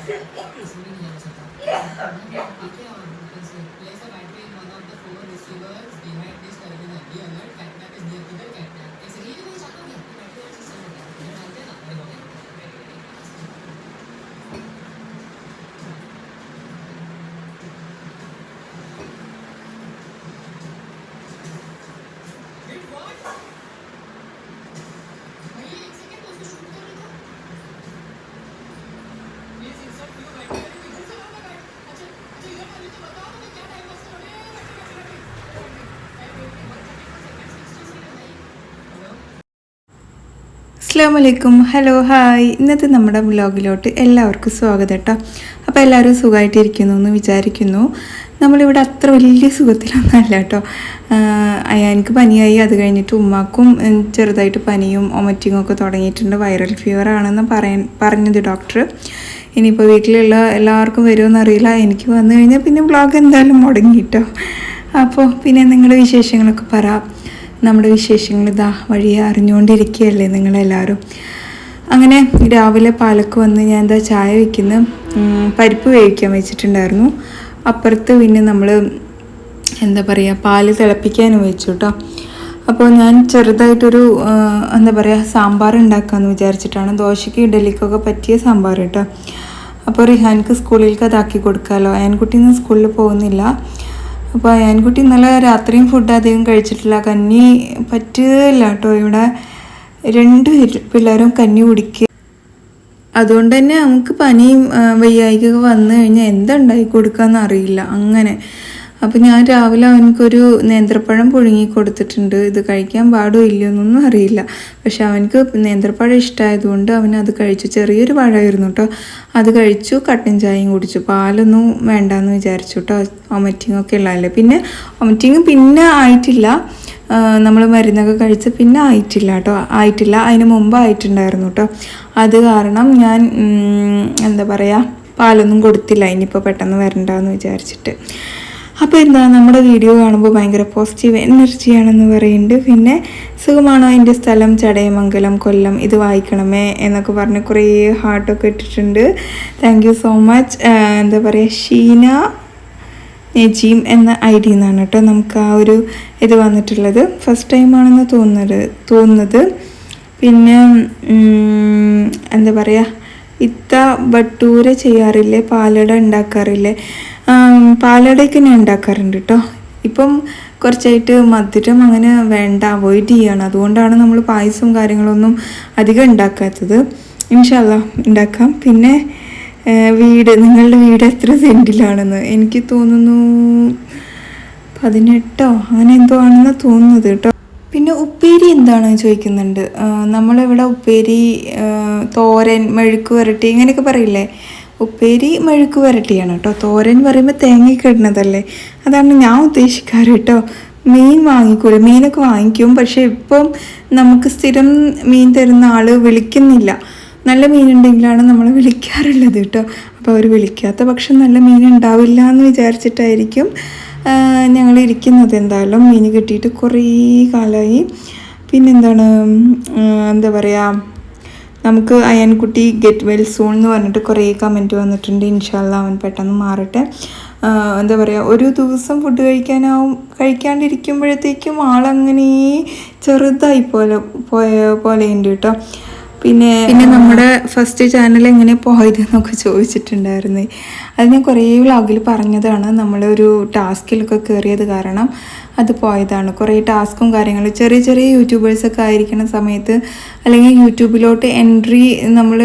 Okay, really versatile. Of laser battery is one of the four receivers behind this terminal. The alert അസ്സാം വലൈക്കും hello hi. ഇന്നത്തെ നമ്മുടെ വ്ലോഗിലോട്ട് എല്ലാവർക്കും സ്വാഗതം കേട്ടോ. അപ്പോൾ എല്ലാവരും സുഖമായിട്ടിരിക്കുന്നു എന്ന് വിചാരിക്കുന്നു. നമ്മളിവിടെ അത്ര വലിയ സുഖത്തിലൊന്നുമല്ല കേട്ടോ. എനിക്ക് പനിയായി. അത് കഴിഞ്ഞിട്ട് ഉമ്മാക്കും ചെറുതായിട്ട് പനിയും ഒമറ്റിങ്ങും ഒക്കെ തുടങ്ങിയിട്ടുണ്ട്. വൈറൽ ഫീവർ ആണെന്ന് പറയാൻ പറഞ്ഞത് ഡോക്ടർ ഇനിയിപ്പോൾ വീട്ടിലുള്ള എല്ലാവർക്കും വരുമെന്ന് അറിയില്ല. എനിക്ക് വന്നു കഴിഞ്ഞാൽ പിന്നെ വ്ലോഗ് എന്തായാലും മുടങ്ങി കേട്ടോ. അപ്പോൾ പിന്നെ നിങ്ങളുടെ വിശേഷങ്ങളൊക്കെ പറ. നമ്മുടെ വിശേഷങ്ങൾ ഇതാ വഴിയെ അറിഞ്ഞുകൊണ്ടിരിക്കുകയല്ലേ നിങ്ങളെല്ലാവരും. അങ്ങനെ രാവിലെ പാലക്ക് വന്ന് ഞാൻ എന്താ ചായ വയ്ക്കുന്ന പരിപ്പ് വേവിക്കാൻ വെച്ചിട്ടുണ്ടായിരുന്നു. അപ്പുറത്ത് പിന്നെ നമ്മൾ എന്താ പറയുക പാൽ തിളപ്പിക്കാൻ വെച്ചു കേട്ടോ അപ്പോൾ ഞാൻ ചെറുതായിട്ടൊരു എന്താ പറയുക സാമ്പാർ ഉണ്ടാക്കാമെന്ന് വിചാരിച്ചിട്ടാണ്. ദോശയ്ക്ക് ഇഡലിക്കൊക്കെ പറ്റിയ സാമ്പാർ കേട്ടോ. അപ്പോൾ റിഹാൻക്ക് സ്കൂളിലേക്ക് അതാക്കി കൊടുക്കാമല്ലോ അയൻകുട്ടി ഇന്ന് സ്കൂളിൽ പോകുന്നില്ല. അപ്പോൾ ആൻകുട്ടി ഇന്നലെ രാത്രിയും ഫുഡ് അധികം കഴിച്ചിട്ടില്ല. കഞ്ഞി പറ്റില്ല കേട്ടോ. ഇവിടെ രണ്ട് പിള്ളേരും കഞ്ഞി കുടിക്കുക അതുകൊണ്ട് തന്നെ നമുക്ക് പനിയും ആ, വയ്യായികയൊക്കെ വന്നു കഴിഞ്ഞാൽ എന്തുണ്ടായി കൊടുക്കാമെന്ന് അറിയില്ല. അങ്ങനെ അപ്പം ഞാൻ രാവിലെ അവനക്കൊരു നേന്ത്രപ്പഴം പുഴുങ്ങി കൊടുത്തിട്ടുണ്ട് ഇത് കഴിക്കാൻ പാടോ ഇല്ലയോ എന്നൊന്നും അറിയില്ല. പക്ഷെ അവനക്ക് നേന്ത്രപ്പഴം ഇഷ്ടമായതുകൊണ്ട് അവൻ അത് കഴിച്ചു. ചെറിയൊരു പഴമായിരുന്നു കേട്ടോ അത് കഴിച്ചു കട്ടൻ ചായയും കുടിച്ചു. പാലൊന്നും വേണ്ടാന്ന് വിചാരിച്ചു കേട്ടോ വൊമിറ്റിംഗ് ഒക്കെ ഉള്ളതല്ലേ. പിന്നെ ഒമറ്റിങ് പിന്നെ ആയിട്ടില്ല. നമ്മൾ മരുന്നൊക്കെ കഴിച്ച് പിന്നെ ആയിട്ടില്ല കേട്ടോ ആയിട്ടില്ല. അതിന് മുമ്പ് ആയിട്ടുണ്ടായിരുന്നു കേട്ടോ അത് കാരണം ഞാൻ എന്താ പറയുക പാലൊന്നും കൊടുത്തില്ല. ഇനിയിപ്പോൾ പെട്ടെന്ന് വരണ്ടെന്ന് വിചാരിച്ചിട്ട്. അപ്പോൾ എന്താ നമ്മുടെ വീഡിയോ കാണുമ്പോൾ ഭയങ്കര പോസിറ്റീവ് എനർജിയാണെന്ന് പറയുന്നുണ്ട് പിന്നെ സുഖമാണോ എന്റെ സ്ഥലം? ചടയമംഗലം കൊല്ലം ഇത് വായിക്കണമേ എന്നൊക്കെ പറഞ്ഞ് കുറേ ഹാർട്ടൊക്കെ ഇട്ടിട്ടുണ്ട്. താങ്ക് യു സോ മച്ച് എന്താ പറയുക ഷീന നജീം എന്ന ഐ ഡി എന്നാണ് കേട്ടോ നമുക്ക് ആ ഒരു ഇത് വന്നിട്ടുള്ളത്. ഫസ്റ്റ് ടൈമാണെന്ന് തോന്നുന്നത് തോന്നുന്നത്. പിന്നെ എന്താ പറയുക ഇത്ത ബട്ടൂര ചെയ്യാറില്ലേ? പാലട ഉണ്ടാക്കാറില്ലേ? പാലടയൊക്കെ ഞാൻ ഉണ്ടാക്കാറുണ്ട് കേട്ടോ ഇപ്പം കുറച്ചായിട്ട് മധുരം അങ്ങനെ വേണ്ട അവോയ്ഡ് ചെയ്യാണ്. അതുകൊണ്ടാണ് നമ്മൾ പായസവും കാര്യങ്ങളൊന്നും അധികം ഉണ്ടാക്കാത്തത്. ഇൻഷല്ല ഉണ്ടാക്കാം. പിന്നെ വീട് നിങ്ങളുടെ വീട് എത്ര സെന്റിലാണെന്ന് എനിക്ക് തോന്നുന്നു പതിനെട്ടോ അങ്ങനെ എന്തോ ആണെന്ന് തോന്നുന്നത് കേട്ടോ പിന്നെ ഉപ്പേരി എന്താണ് ചോദിക്കുന്നുണ്ട്? നമ്മളിവിടെ ഉപ്പേരി തോരൻ മെഴുക്ക് വരട്ടി ഇങ്ങനെയൊക്കെ പറയില്ലേ? ഉപ്പേരി മെഴുക്ക് വരട്ടിയാണ് കേട്ടോ. തോരൻ പറയുമ്പോൾ തേങ്ങയൊക്കെ അതാണ് ഞാൻ ഉദ്ദേശിക്കാറ് കേട്ടോ. മീൻ വാങ്ങിക്കൂല. മീനൊക്കെ വാങ്ങിക്കും. പക്ഷേ ഇപ്പം നമുക്ക് സ്ഥിരം മീൻ തരുന്ന ആൾ വിളിക്കുന്നില്ല. നല്ല മീനുണ്ടെങ്കിലാണ് നമ്മൾ വിളിക്കാറുള്ളത് കേട്ടോ. അപ്പോൾ അവർ വിളിക്കാത്ത പക്ഷം നല്ല മീൻ ഉണ്ടാവില്ല എന്ന് വിചാരിച്ചിട്ടായിരിക്കും ഞങ്ങൾ ഇരിക്കുന്നത് എന്തായാലും മീൻ കിട്ടിയിട്ട് കുറേ കാലമായി പിന്നെന്താണ് എന്താ പറയുക നമുക്ക് അയൻകുട്ടി ഗെറ്റ് വെൽ സൂൺ എന്ന് പറഞ്ഞിട്ട് കുറേ കമന്റ് വന്നിട്ടുണ്ട്. ഇൻഷാല്ല അവൻ പെട്ടെന്ന് മാറട്ടെ. എന്താ പറയുക ഒരു ദിവസം ഫുഡ് കഴിക്കാനാവും കഴിക്കാണ്ടിരിക്കുമ്പോഴത്തേക്കും ആളങ്ങനെ ചെറുതായി പോലെ പോയ പോലെ ഉണ്ട് കേട്ടോ. പിന്നെ പിന്നെ നമ്മുടെ ഫസ്റ്റ് ചാനൽ എങ്ങനെ പോയത് എന്നൊക്കെ ചോദിച്ചിട്ടുണ്ടായിരുന്നു. അത് ഞാൻ കുറേ വ്ളോഗിൽ പറഞ്ഞതാണ്. നമ്മളൊരു ടാസ്കിലൊക്കെ കയറിയത് കാരണം അത് പോയതാണ്. കുറേ ടാസ്കും കാര്യങ്ങളും. ചെറിയ ചെറിയ യൂട്യൂബേഴ്സൊക്കെ ആയിരിക്കുന്ന സമയത്ത് അല്ലെങ്കിൽ യൂട്യൂബിലോട്ട് എൻട്രി നമ്മൾ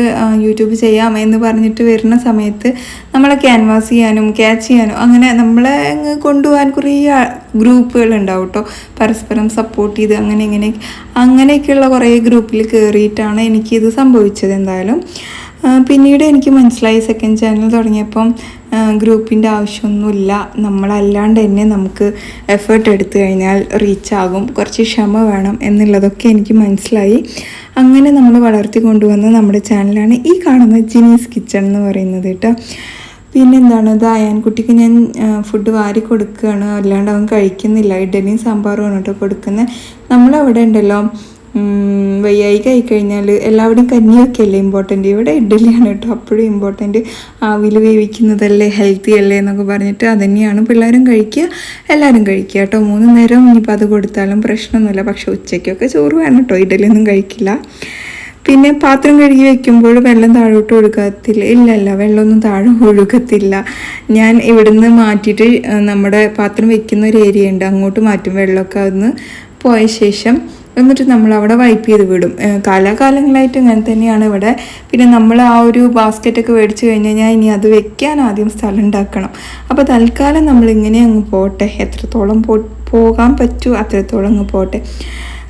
യൂട്യൂബ് ചെയ്യാം എന്ന് പറഞ്ഞിട്ട് വരുന്ന സമയത്ത് നമ്മളെ ക്യാൻവാസ് ചെയ്യാനും ക്യാച്ച് ചെയ്യാനും അങ്ങനെ നമ്മളെ കൊണ്ടുപോകാൻ കുറേ ഗ്രൂപ്പുകൾ ഉണ്ടാവും കേട്ടോ പരസ്പരം സപ്പോർട്ട് ചെയ്ത് അങ്ങനെ ഇങ്ങനെ അങ്ങനെയൊക്കെയുള്ള കുറേ ഗ്രൂപ്പിൽ കയറിയിട്ടാണ് എനിക്കിത് സംഭവിച്ചത് എന്തായാലും. പിന്നീട് എനിക്ക് മനസ്സിലായി സെക്കൻഡ് ചാനൽ തുടങ്ങിയപ്പം ഗ്രൂപ്പിന്റെ ആവശ്യമൊന്നുമില്ല. നമ്മളല്ലാണ്ട് തന്നെ നമുക്ക് എഫേർട്ട് എടുത്തു കഴിഞ്ഞാൽ റീച്ച് ആകും. കുറച്ച് ക്ഷമ വേണം എന്നുള്ളതൊക്കെ എനിക്ക് മനസ്സിലായി. അങ്ങനെ നമ്മൾ വളർത്തി കൊണ്ടുവന്ന നമ്മുടെ ചാനലാണ് ഈ കാണുന്ന ജിനീസ് കിച്ചൺ എന്ന് പറയുന്നത് കേട്ടോ. പിന്നെന്താണ് ഇത് അയാൻകുട്ടിക്ക് ഞാൻ ഫുഡ് വാരി കൊടുക്കുകയാണ്. അല്ലാണ്ട് അവൻ കഴിക്കുന്നില്ല. ഇഡലിയും സാമ്പാറും ആണ് കേട്ടോ കൊടുക്കുന്നത്. നമ്മളവിടെ ഉണ്ടല്ലോ വയ്യായിക ആയി കഴിഞ്ഞാൽ എല്ലാവരുടെയും കഞ്ഞിയൊക്കെ അല്ലേ ഇമ്പോർട്ടന്റ് ഇവിടെ ഇഡ്ഡലിയാണ് കേട്ടോ. അപ്പോഴും ഇമ്പോർട്ടന്റ് ആവിൽ വേവിക്കുന്നതല്ലേ ഹെൽത്തി അല്ലേ എന്നൊക്കെ പറഞ്ഞിട്ട് അതന്നെയാണ് പിള്ളേരും കഴിക്കുക എല്ലാവരും കഴിക്കുക കേട്ടോ. മൂന്ന് നേരം ഇനിയിപ്പോൾ അത് കൊടുത്താലും പ്രശ്നമൊന്നുമില്ല. പക്ഷേ ഉച്ചയ്ക്കൊക്കെ ചോറ് വേണം കേട്ടോ. ഇഡ്ഡലിയൊന്നും കഴിക്കില്ല. പിന്നെ പാത്രം കഴുകി വെക്കുമ്പോൾ വെള്ളം താഴോട്ട് ഒഴുകത്തില്ല. ഇല്ല ഇല്ല വെള്ളമൊന്നും താഴെ ഒഴുകത്തില്ല. ഞാൻ ഇവിടുന്ന് മാറ്റിയിട്ട് നമ്മുടെ പാത്രം വെക്കുന്ന ഒരു ഏരിയ ഉണ്ട്. അങ്ങോട്ട് മാറ്റും. വെള്ളമൊക്കെ അന്ന് പോയ ശേഷം എന്നിട്ട് നമ്മൾ അവിടെ വൈപ്പ് ചെയ്ത് വിടും. കാലാകാലങ്ങളായിട്ട് ഇങ്ങനെ തന്നെയാണ് ഇവിടെ. പിന്നെ നമ്മൾ ആ ഒരു ബാസ്ക്കറ്റൊക്കെ മേടിച്ച് കഴിഞ്ഞ് കഴിഞ്ഞാൽ ഇനി അത് വെക്കാൻ ആദ്യം സ്ഥലം ഉണ്ടാക്കണം. അപ്പോൾ തൽക്കാലം നമ്മൾ ഇങ്ങനെ അങ്ങ് പോട്ടെ. എത്രത്തോളം പോ പോകാൻ പറ്റുമോ അത്രത്തോളം അങ്ങ് പോട്ടെ.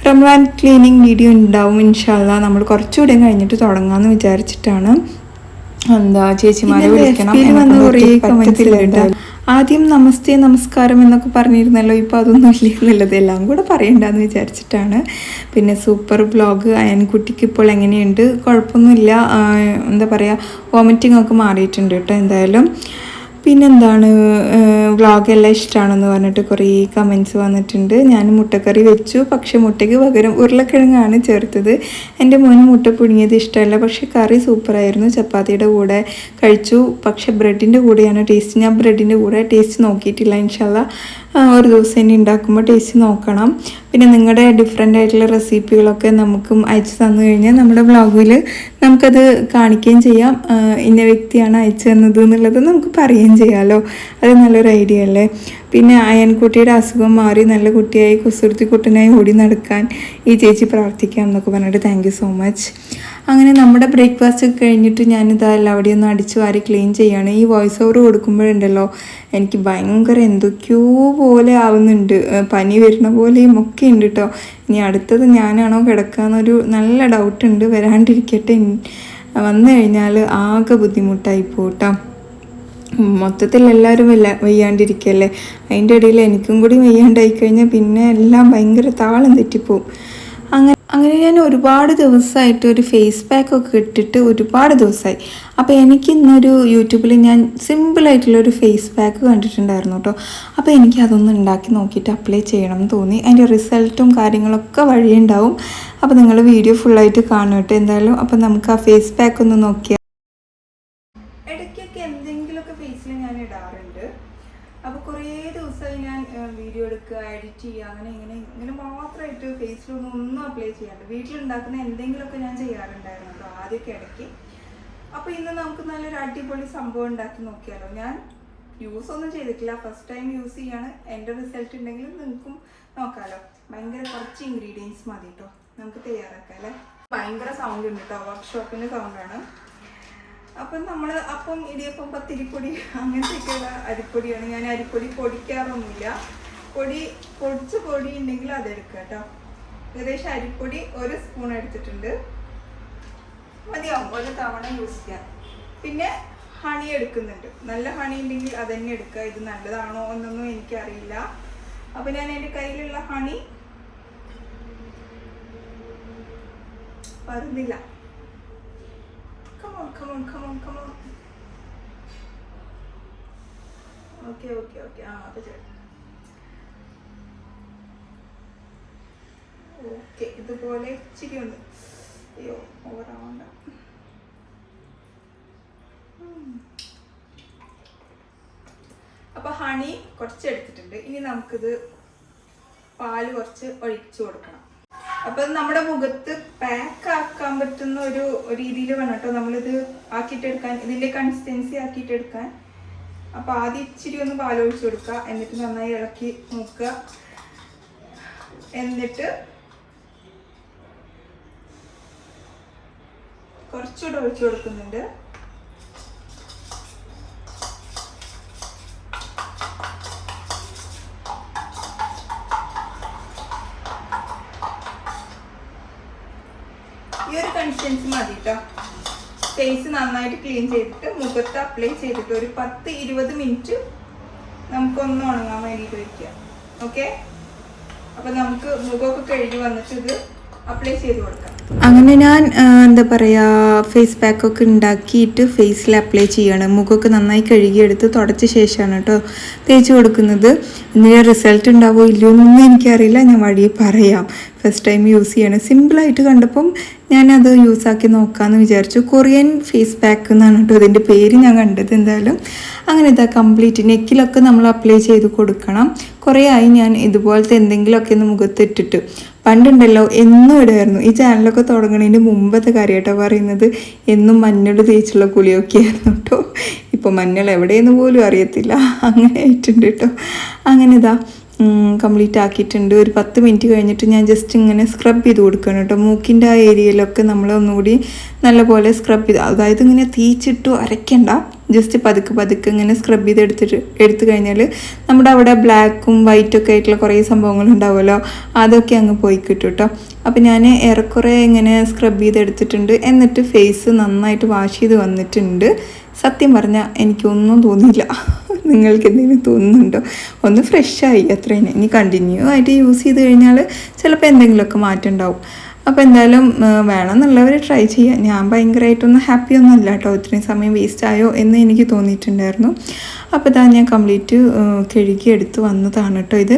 റംസാൻ ക്ലീനിങ് വീഡിയോ ഉണ്ടാവും ഇൻഷാല്ല നമ്മൾ കുറച്ചുകൂടെ കഴിഞ്ഞിട്ട് തുടങ്ങാമെന്ന് വിചാരിച്ചിട്ടാണ്. എന്താ ചേച്ചിമാരെ വിളിക്കണം. പറ്റത്തില്ല കേട്ടോ. ആദ്യം നമസ്തേ നമസ്കാരം എന്നൊക്കെ പറഞ്ഞിരുന്നല്ലോ ഇപ്പോൾ അതൊന്നും ഇല്ല എന്നുള്ളത് എല്ലാം കൂടെ പറയണ്ടെന്ന് വിചാരിച്ചിട്ടാണ്. പിന്നെ സൂപ്പർ ബ്ലോഗ് അയൻകുട്ടിക്ക് ഇപ്പോൾ എങ്ങനെയുണ്ട്? കുഴപ്പമൊന്നുമില്ല. എന്താ പറയുക വോമിറ്റിംഗ് ഒക്കെ മാറിയിട്ടുണ്ട് കേട്ടോ എന്തായാലും. പിന്നെന്താണ് വ്ളോഗ് എല്ലാം ഇഷ്ടമാണെന്ന് പറഞ്ഞിട്ട് കുറേ കമൻസ് വന്നിട്ടുണ്ട്. ഞാൻ മുട്ടക്കറി വെച്ചു. പക്ഷെ മുട്ടയ്ക്ക് പകരം ഉരുളക്കിഴങ്ങാണ് ചേർത്തത്. എന്റെ മോന് മുട്ട പുഴുങ്ങിയത് ഇഷ്ടമല്ല. പക്ഷേ കറി സൂപ്പറായിരുന്നു. ചപ്പാത്തിയുടെ കൂടെ കഴിച്ചു. പക്ഷേ ബ്രെഡിന്റെ കൂടെയാണ് ടേസ്റ്റ് ഞാൻ ബ്രെഡിന്റെ കൂടെ ടേസ്റ്റ് നോക്കിയിട്ടില്ല ഇൻഷല്ല ഒരു ദിവസം ഇനി ഉണ്ടാക്കുമ്പോൾ ടേസ്റ്റ് നോക്കണം. പിന്നെ നിങ്ങളുടെ ഡിഫറെന്റ് ആയിട്ടുള്ള റെസിപ്പികളൊക്കെ നമുക്കും അയച്ചു തന്നു കഴിഞ്ഞാൽ നമ്മുടെ വ്ളോഗിൽ നമുക്കത് കാണിക്കുകയും ചെയ്യാം. ഇന്ന വ്യക്തിയാണ് അയച്ചു തന്നത് എന്നുള്ളത് നമുക്ക് പറയുകയും ചെയ്യാമല്ലോ അത് നല്ലൊരു ഐഡിയ അല്ലേ? പിന്നെ അയൻകുട്ടിയുടെ അസുഖം മാറി നല്ല കുട്ടിയായി കുസൃതി കുട്ടനായി ഓടി നടക്കാൻ ഈ ചേച്ചി പ്രാർത്ഥിക്കാം എന്നൊക്കെ പറഞ്ഞിട്ട് താങ്ക് സോ മച്ച് അങ്ങനെ നമ്മുടെ ബ്രേക്ക്ഫാസ്റ്റ് ഒക്കെ കഴിഞ്ഞിട്ട് ഞാനിതാ എല്ലാവിടെയും ഒന്ന് അടിച്ച് വാരി ക്ലീൻ ചെയ്യാണ്. ഈ വോയിസ് ഓവർ കൊടുക്കുമ്പോഴുണ്ടല്ലോ എനിക്ക് ഭയങ്കര എന്തൊക്കെയോ പോലെ ആവുന്നുണ്ട്. പനി വരുന്ന പോലെയും ഒക്കെ ഉണ്ട് കേട്ടോ ഇനി അടുത്തത് ഞാനാണോ കിടക്കാന്നൊരു നല്ല ഡൗട്ടുണ്ട് വരാണ്ടിരിക്കട്ടെ. വന്നു കഴിഞ്ഞാൽ ആകെ ബുദ്ധിമുട്ടായി പോട്ടോ മൊത്തത്തിൽ എല്ലാവരും വല്ല വയ്യാണ്ടിരിക്കല്ലേ? അതിന്റെ ഇടയിൽ എനിക്കും കൂടി വയ്യാണ്ടായി കഴിഞ്ഞാൽ പിന്നെ എല്ലാം ഭയങ്കര താളം തെറ്റിപ്പോവും. അങ്ങനെ അങ്ങനെ ഞാൻ ഒരുപാട് ദിവസമായിട്ട് ഒരു ഫേസ് പാക്ക് ഒക്കെ ഇട്ടിട്ട് ഒരുപാട് ദിവസമായി. അപ്പോൾ എനിക്ക് ഇന്നൊരു യൂട്യൂബിൽ ഞാൻ സിമ്പിളായിട്ടുള്ളൊരു ഫേസ് പാക്ക് കണ്ടിട്ടുണ്ടായിരുന്നു കേട്ടോ അപ്പോൾ എനിക്ക് അതൊന്ന് ഉണ്ടാക്കി നോക്കിയിട്ട് അപ്ലൈ ചെയ്യണം എന്ന് തോന്നി. അതിന്റെ റിസൾട്ടും കാര്യങ്ങളൊക്കെ വഴിയുണ്ടാവും. അപ്പോൾ നിങ്ങൾ വീഡിയോ ഫുള്ളായിട്ട് കാണും കേട്ടോ എന്തായാലും. അപ്പോൾ നമുക്ക് ആ ഫേസ് പാക്ക് ഒന്ന് നോക്കിയാൽ എന്തെങ്കിലുമൊക്കെ ഫേസിൽ ഞാൻ ഇടാറുണ്ട്. അപ്പോൾ കുറേ ദിവസമായി ഞാൻ വീഡിയോ എടുക്കുക എഡിറ്റ് ചെയ്യുക അങ്ങനെ ഇങ്ങനെ ഇങ്ങനെ മാത്രമായിട്ട് ഫേസിലൊന്നും ഒന്നും അപ്ലൈ ചെയ്യാണ്ട് വീട്ടിലുണ്ടാക്കുന്ന എന്തെങ്കിലുമൊക്കെ ഞാൻ ചെയ്യാറുണ്ടായിരുന്നു കേട്ടോ ആദ്യമൊക്കെ ഇടയ്ക്ക്. അപ്പോൾ ഇന്ന് നമുക്ക് നല്ലൊരു അടിപൊളി സംഭവം ഉണ്ടാക്കി നോക്കിയാലോ. ഞാൻ യൂസ് ഒന്നും ചെയ്തിട്ടില്ല. ഫസ്റ്റ് ടൈം യൂസ് ചെയ്യാണ്. എന്റെ റിസൾട്ട് ഉണ്ടെങ്കിൽ നിങ്ങൾക്കും നോക്കാമല്ലോ ഭയങ്കര കുറച്ച് ഇൻഗ്രീഡിയൻസ് മതി കേട്ടോ. നമുക്ക് തയ്യാറാക്കാം അല്ലേ? ഭയങ്കര സൗണ്ട് ഉണ്ട് കേട്ടോ. വർക്ക്ഷോപ്പിന്റെ സൗണ്ടാണ് അപ്പം നമ്മൾ അപ്പം ഇടിയപ്പം പത്തിരിപ്പൊടി അങ്ങനത്തെയൊക്കെയുള്ള അരിപ്പൊടിയാണ്. ഞാൻ അരിപ്പൊടി പൊടിക്കാറൊന്നുമില്ല. പൊടി പൊടിച്ച പൊടി ഉണ്ടെങ്കിൽ അതെടുക്കുക കേട്ടോ. ഏകദേശം അരിപ്പൊടി ഒരു സ്പൂൺ എടുത്തിട്ടുണ്ട്. മതിയാവും. ഒരു തവണ യൂസ് ചെയ്യാം. പിന്നെ ഹണി എടുക്കുന്നുണ്ട്. നല്ല ഹണി ഉണ്ടെങ്കിൽ അതന്നെ എടുക്കുക. ഇത് നല്ലതാണോ എന്നൊന്നും എനിക്കറിയില്ല. അപ്പം ഞാൻ എന്റെ കയ്യിലുള്ള ഹണി വരുന്നില്ല Come on, come on, come on, come on. Okay okay okay ആ അപ്പൊ ഓക്കെ ഇതുപോലെ ഇച്ചിരി ഒന്ന് അയ്യോ ഓവറാവണ്ട. അപ്പൊ ഹണി കുറച്ച് എടുത്തിട്ടുണ്ട് ഇനി നമുക്കിത് പാൽ കുറച്ച് ഒഴിച്ചു കൊടുക്കണം. അപ്പൊ നമ്മുടെ മുഖത്ത് പാക്ക് ആക്കാൻ പറ്റുന്ന ഒരു രീതിയിൽ വേണം കേട്ടോ. നമ്മളിത് ആക്കിയിട്ടെടുക്കാൻ ഇതിന്റെ കൺസിസ്റ്റൻസി ആക്കിയിട്ടെടുക്കാൻ. അപ്പൊ ആദ്യം ഇച്ചിരി ഒന്ന് പാലൊഴിച്ച് കൊടുക്കുക. എന്നിട്ട് നന്നായി ഇളക്കി നോക്കുക. എന്നിട്ട് കുറച്ചുകൂടെ ഒഴിച്ചു കൊടുക്കുന്നുണ്ട് ഈ ഒരു കൺസിസ്റ്റൻസി മതി കേട്ടോ ഫേസ് നന്നായിട്ട് ക്ലീൻ ചെയ്തിട്ട് മുഖത്ത് അപ്ലൈ ചെയ്തിട്ട് ഒരു പത്ത് ഇരുപത് മിനിറ്റ് നമുക്കൊന്ന് ഉണങ്ങാൻ വേണ്ടിയിട്ട് വയ്ക്കുക ഓക്കെ അപ്പം നമുക്ക് മുഖമൊക്കെ കഴുകി വന്നിട്ട് ഇത് അപ്ലൈ ചെയ്ത് കൊടുക്കാം. അങ്ങനെ ഞാൻ എന്താ പറയുക ഫേസ് പാക്കൊക്കെ ഉണ്ടാക്കിയിട്ട് ഫേസിൽ അപ്ലൈ ചെയ്യണം. മുഖമൊക്കെ നന്നായി കഴുകിയെടുത്ത് തുടച്ച ശേഷമാണ് കേട്ടോ തേച്ച് കൊടുക്കുന്നത്. ഇതിന് റിസൾട്ട് ഉണ്ടാവോ ഇല്ലയോ എന്നൊന്നും എനിക്കറിയില്ല. ഞാൻ വഴിയെ പറയാം. ഫസ്റ്റ് ടൈം യൂസ് ചെയ്യണം. സിമ്പിളായിട്ട് കണ്ടപ്പം ഞാനത് യൂസാക്കി നോക്കാമെന്ന് വിചാരിച്ചു. കൊറിയൻ ഫേസ് പാക്ക് എന്നാണ് കേട്ടോ ഇതിന്റെ പേര് ഞാൻ കണ്ടത് എന്തായാലും. അങ്ങനെ ഇതാ കംപ്ലീറ്റ് നെക്കിലൊക്കെ നമ്മൾ അപ്ലൈ ചെയ്ത് കൊടുക്കണം. കുറേ ആയി ഞാൻ ഇതുപോലത്തെ എന്തെങ്കിലുമൊക്കെ ഒന്ന് മുഖത്തിട്ടിട്ട് പണ്ടുണ്ടല്ലോ എന്നും ഇടുമായിരുന്നു ഈ ചാനലൊക്കെ തുടങ്ങുന്നതിന് മുമ്പത്തെ കാര്യമായിട്ടോ പറയുന്നത്. എന്നും മഞ്ഞൾ തേച്ചുള്ള കുളിയൊക്കെ ആയിരുന്നു കേട്ടോ ഇപ്പോൾ മഞ്ഞൾ എവിടെയെന്ന് പോലും അറിയത്തില്ല. അങ്ങനെ ആയിട്ടുണ്ട് കേട്ടോ അങ്ങനെ ഇതാ കംപ്ലീറ്റ് ആക്കിയിട്ടുണ്ട്. ഒരു പത്ത് മിനിറ്റ് കഴിഞ്ഞിട്ട് ഞാൻ ജസ്റ്റ് ഇങ്ങനെ സ്ക്രബ് ചെയ്ത് കൊടുക്കണം കേട്ടോ. മൂക്കിന്റെ ആ ഏരിയയിലൊക്കെ നമ്മൾ ഒന്നുകൂടി നല്ലപോലെ സ്ക്രബ് ചെയ്ത് അതായത് ഇങ്ങനെ തീച്ചിട്ട് അരയ്ക്കണ്ട. ജസ്റ്റ് പതുക്കെ പതുക്കെ ഇങ്ങനെ സ്ക്രബ് ചെയ്ത് എടുത്തിട്ട് എടുത്തു കഴിഞ്ഞാൽ നമ്മുടെ അവിടെ ബ്ലാക്കും വൈറ്റും ഒക്കെ ആയിട്ടുള്ള കുറേ സംഭവങ്ങൾ ഉണ്ടാവുമല്ലോ. അതൊക്കെ അങ്ങ് പോയി കിട്ടും കേട്ടോ. അപ്പോൾ ഞാൻ ഏറെക്കുറെ ഇങ്ങനെ സ്ക്രബ് ചെയ്ത് എടുത്തിട്ടുണ്ട്. എന്നിട്ട് ഫേസ് നന്നായിട്ട് വാഷ് ചെയ്ത് വന്നിട്ടുണ്ട്. സത്യം പറഞ്ഞാൽ എനിക്കൊന്നും തോന്നിയില്ല. നിങ്ങൾക്ക് എന്തെങ്കിലും തോന്നുന്നുണ്ടോ? ഒന്ന് ഫ്രഷായി അത്രയും ഇനി കണ്ടിന്യൂ ആയിട്ട് യൂസ് ചെയ്ത് കഴിഞ്ഞാൽ ചിലപ്പോൾ എന്തെങ്കിലുമൊക്കെ മാറ്റം ഉണ്ടാവും. അപ്പോൾ എന്തായാലും വേണം വേണമെന്നുള്ളവർ ട്രൈ ചെയ്യാം. ഞാൻ ഭയങ്കരമായിട്ടൊന്നും ഹാപ്പി ഒന്നും അല്ല കേട്ടോ. ഇത്രയും സമയം വേസ്റ്റ് ആയോ എന്ന് എനിക്ക് തോന്നിയിട്ടുണ്ടായിരുന്നു. അപ്പോൾ ഇതാ ഞാൻ കംപ്ലീറ്റ് കഴുകി എടുത്ത് വന്നതാണ് കേട്ടോ ഇത്.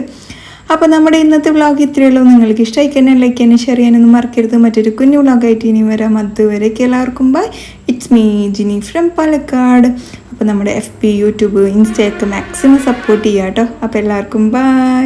അപ്പോൾ നമ്മുടെ ഇന്നത്തെ വ്ളോഗ് ഇത്രയുള്ളൂ നിങ്ങൾക്ക് ഇഷ്ടമായി തന്നെ ലൈക്ക് ചെയ്യാനും ഷെയർ ചെയ്യാനൊന്നും മറക്കരുത്. മറ്റൊരു കുഞ്ഞു വ്ളോഗായിട്ട് ഇനി വരാം. അതുവരേക്ക് എല്ലാവർക്കും bye it's me Jini from Palakkad അപ്പോൾ നമ്മുടെ എഫ് പി യൂട്യൂബ് ഇൻസ്റ്റയൊക്കെ മാക്സിമം സപ്പോർട്ട് ചെയ്യാം കേട്ടോ അപ്പോൾ എല്ലാവർക്കും ബൈ